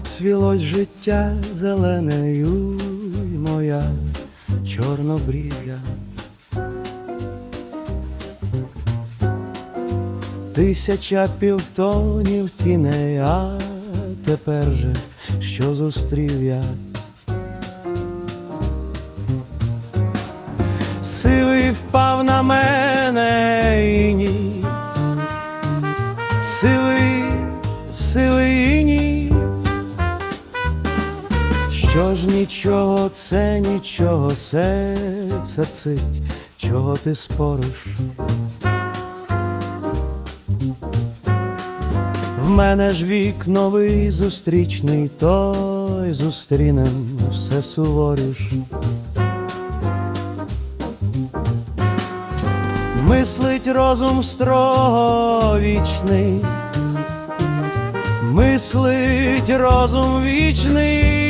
цвілось життя зеленею й моя чорнобрів'я. Тисяча півтонів тіней, а тепер же що зустрів я. Сивий впав на мене іній, сивий, сивий Що ж нічого, це нічого, серце цить, чого ти спориш? В мене ж вік новий зустрічний, той зустрінем все суворіш. Мислить розум строго вічний, мислить розум вічний,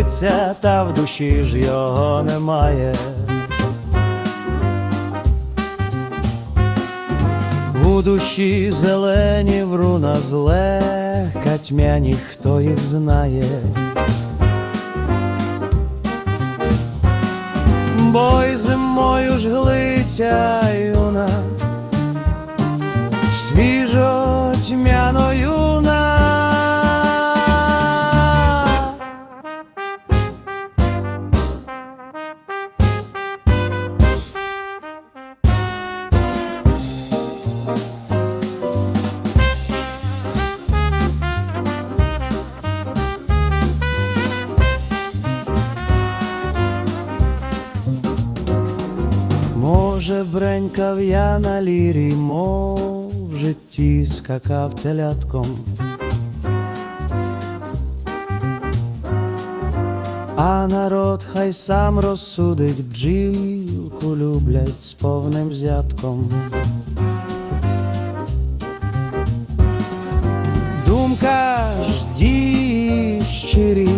сріблиться, та в душі ж його немає. У душі зелені вруна зле, катьмяні, хто їх знає. Бо й зимою ж глиця Може, бренькав я на лірі, мов в житті скакав телятком. А народ хай сам розсудить, бджілку люблять з повним взятком. Думка ж дії щирі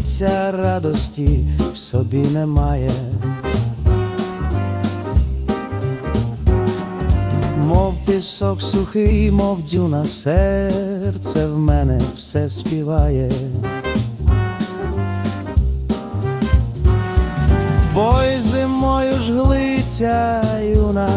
боїться, радості в собі немає. Мов пісок сухий, мов дюна, серце в мене все співає. Бой зимою ж глиця юна,